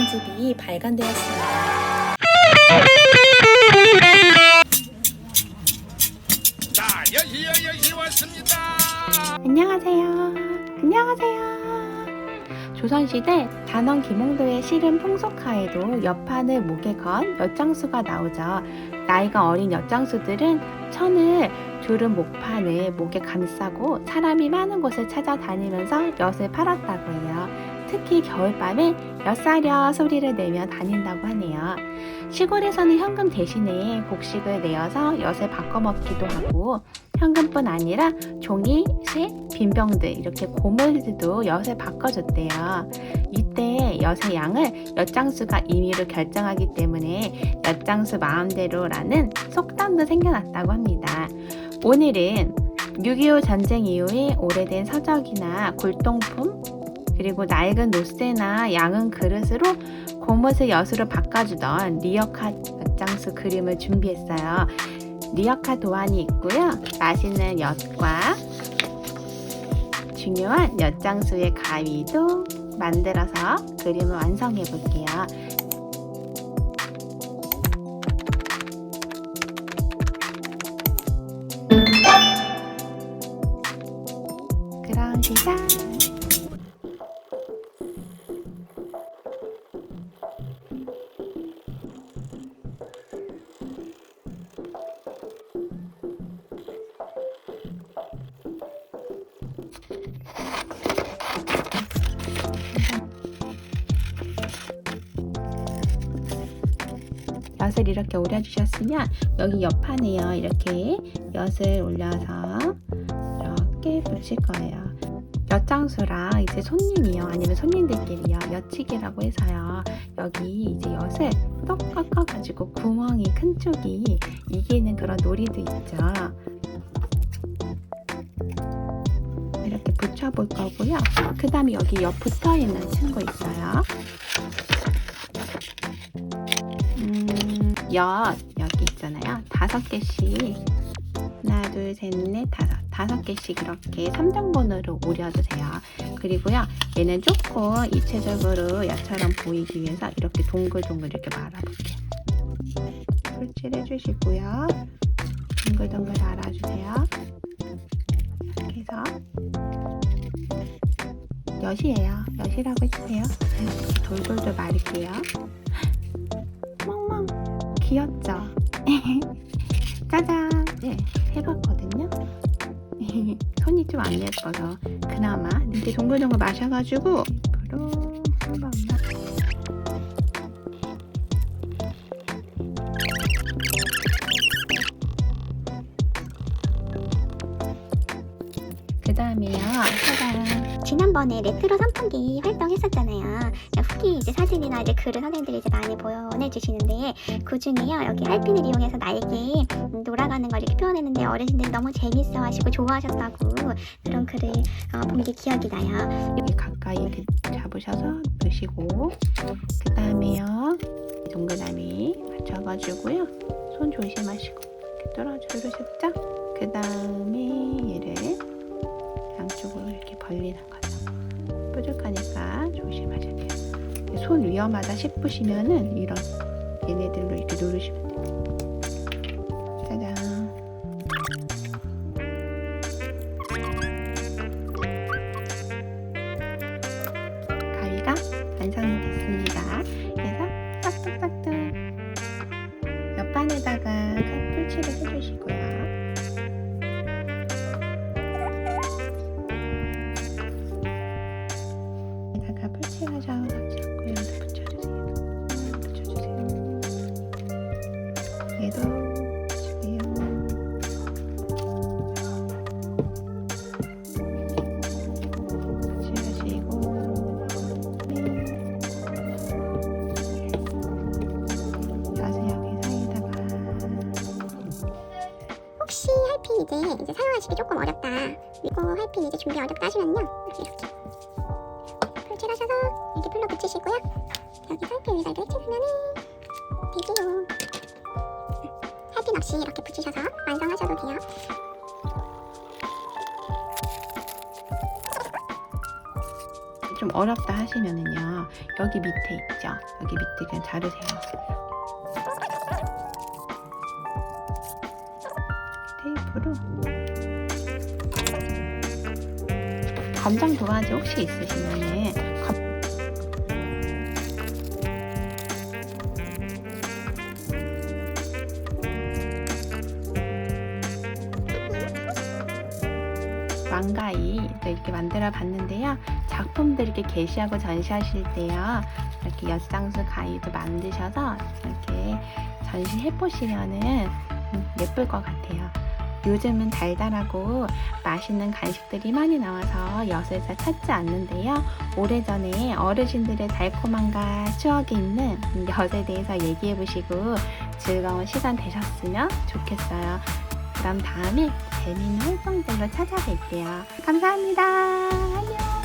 노량집이 발간되었습니다. 안녕하세요. 안녕하세요. 조선시대 단원 김홍도의 시름 풍속하에도 여판을 목에 건 엿장수가 나오죠. 나이가 어린 엿장수들은 천을 두른 목판을 목에 감싸고 사람이 많은 곳을 찾아다니면서 엿을 팔았다고 해요. 특히 겨울밤에 엿사려 소리를 내며 다닌다고 하네요. 시골에서는 현금 대신에 곡식을 내어서 엿을 바꿔 먹기도 하고 현금뿐 아니라 종이, 쇠, 빈병들 이렇게 고물들도 엿을 바꿔줬대요. 이때 엿의 양을 엿장수가 임의로 결정하기 때문에 엿장수 마음대로라는 속담도 생겨났다고 합니다. 오늘은 6.25 전쟁 이후에 오래된 서적이나 굴동품 그리고 낡은 노쇠나 양은 그릇으로 고무을 엿으로 바꿔주던 리어카 엿장수 그림을 준비했어요. 리어카 도안이 있고요. 맛있는 엿과 중요한 엿장수의 가위도 만들어서 그림을 완성해 볼게요. 그럼 시작! 엿을 이렇게 올려주셨으면 여기 옆판에요. 이렇게 엿을 올려서 이렇게 붙일 거예요. 엿장수라 이제 손님이요. 아니면 손님들끼리요. 엿치기라고 해서요. 여기 이제 엿을 똑 꺾어 가지고 구멍이 큰 쪽이 이기는 그런 놀이도 있죠. 이렇게 붙여볼 거고요. 그 다음에 여기 옆 붙어있는 친구 있어요. 음, 엿 여기 있잖아요. 다섯 개씩 하나, 둘, 셋, 넷, 다섯 다섯 개씩 이렇게 3등분으로 오려도 돼요. 그리고요, 얘는 조금 입체적으로 엿처럼 보이기 위해서 이렇게 동글동글 이렇게 말아볼게요. 풀칠 해 주시고요. 동글동글 말아주세요. 이렇게 해서 엿이에요. 엿이라고 해주세요. 이렇게 돌돌돌 말을게요. 귀엽죠? 짜잔 네 해봤거든요 손이 좀 안 예뻐서 그나마 이렇게 동글동글 마셔가지고 입으로 한 번만 다음에요 짜잔 지난번에 레트로 선풍기 활동했었잖아요. 후기 이제 사진이나 이제 글을 선생님들이 이제 많이 보내주시는데 그 중에요 여기 알핀을 이용해서 음, 돌아가는 걸 이렇게 표현했는데 어르신들이 너무 재밌어 하시고 좋아하셨다고 그런 글을 어, 본게 기억이 나요. 여기 가까이 이렇게 잡으셔서 넣으시고 그 다음에요 동그라미 맞춰가지고요 손 조심하시고 이렇게 떨어져 누르셨죠? 그 다음에 얘를 양쪽으로 이렇게 벌리는 거죠. 뾰족하니까 조심하셔야 돼요. 손 위험하다 싶으시면은 이런 얘네들로 이렇게 누르시면 돼요. 짜잔. 가위가 완성 풀칠하셔서 자꾸 여기다 붙여주세요. 붙여주세요. 얘도 붙여주세요. 붙여주시고 가서 여기 사이에다가 혹시 할핀 이제 이제 사용하시기 조금 어렵다. 이거 할핀 이제 준비 어렵다 하시면요 이렇게 이렇게 풀로 붙이시고요. 여기 할핀 위에다 이렇게 해주면은 되지요. 할핀 없이 이렇게 붙이셔서 완성하셔도 돼요. 좀 어렵다 하시면은요 여기 밑에 있죠 여기 밑에 그냥 자르세요 테이프로 검정 도화지 혹시 있으시면은 왕가이 또 이렇게 만들어 봤는데요. 작품들 이렇게 게시하고 전시하실 때요. 이렇게 엿상수 가위도 만드셔서 이렇게 전시해 보시면은 음, 예쁠 것 같아요. 요즘은 달달하고 맛있는 간식들이 많이 나와서 엿을 잘 찾지 않는데요. 오래전에 어르신들의 달콤함과 추억이 있는 엿에 대해서 얘기해 보시고 즐거운 시간 되셨으면 좋겠어요. 그럼 다음에 재미있는 활동들로 찾아뵐게요. 감사합니다. 안녕.